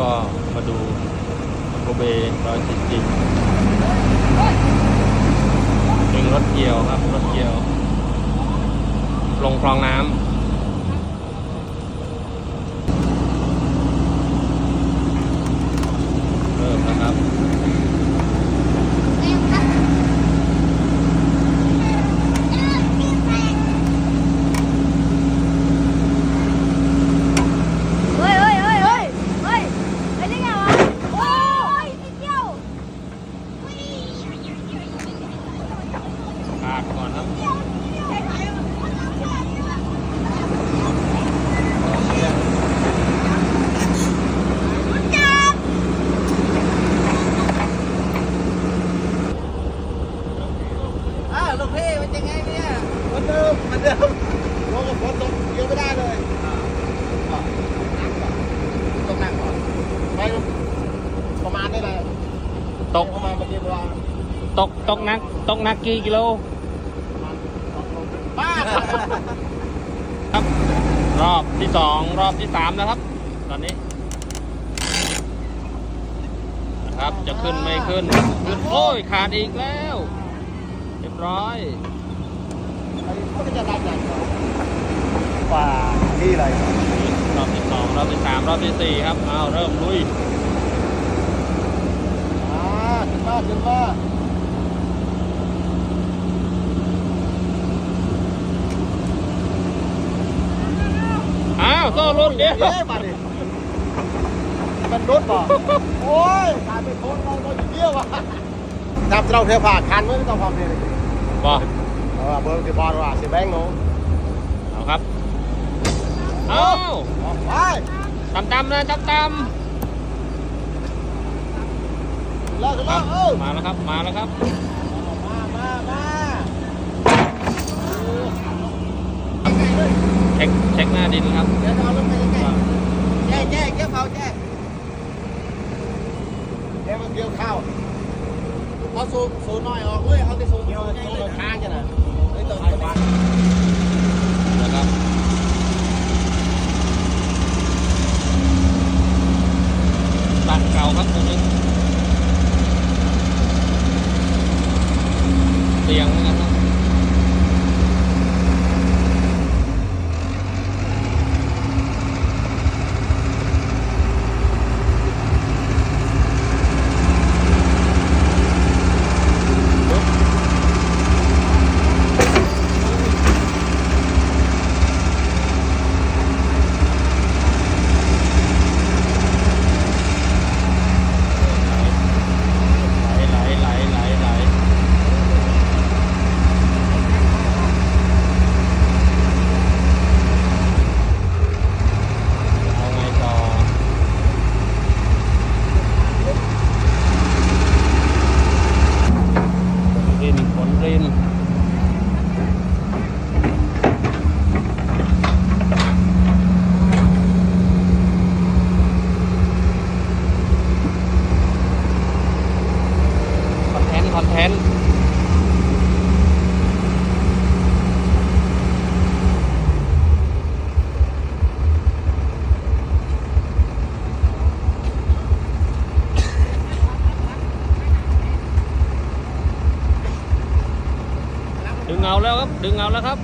ก็มาดูโกเบร้อยสิบจริงเป็นรถเกี่ยวครับ รถเกี่ยว ลงคลองน้ำเริ่มนะครับ เฮ้ยเฮ้ยเฮ้ยเฮ้ยเฮ้ยเฮ้ยได้ไงวะ โอ้ยนิดเดียว พาดก่อนครับอ้าวลูกพี่มันยังไงเนี่ยเหมือนเดิมเหมือนเดิมลงกับฝนตกเกี่ยวไม่ได้เลยต้องนั่งก่อนไปประมาณนี้เลยตกประมาณเมื่อกี้เวลาตกตกนักตกนักกี่กิโลป้า ครับ รอบที่สองรอบที่สามแล้วครับ ตอนนี้นะครับจะขึ้นไม่ขึ้นขึ้นโอ้ยขาดอีกแล้ว เรียบร้อยเขาจะได้ใหญ่กว่าที่เลยรอบที่สองรอบที่สามรอบที่สี่ครับเอาเริ่มลุยอ่าขึ้นมาขึ้นมา ซ่อรุ่นเดียวเย้มาดิมันรถบ่โอ้ยกายเป็นคนเราเราอยู่เดียวอะนับเราเทียบผ่านคันไม่ต้องความเร็วบอเออเบอร์ที่บอลว่าสิแบงค์หนูเอาครับเอาไปตำตำเลยตำตำมาแล้วครับมาแล้วครับ มามามา เช็คเช็คหน้าดินครับ เดี๋ยวเอาลงไปใกล้แจ้แจ้แจ้เขาแจ้แจ้มันเกี่ยวข้าวเอาสูบสูบหน่อยออกเลยเอาแต่สูบเกี่ยวสูบค้างจ้ะนะไอ้ตัวนี้นะครับตัดเก่าครับตัวนี้เตียงนะครับ ไหลไหลไหลไหลไหลเอาไงต่อรินขนรินค แทนดึงเอาแล้วครับ ดึงเอาแล้วครับ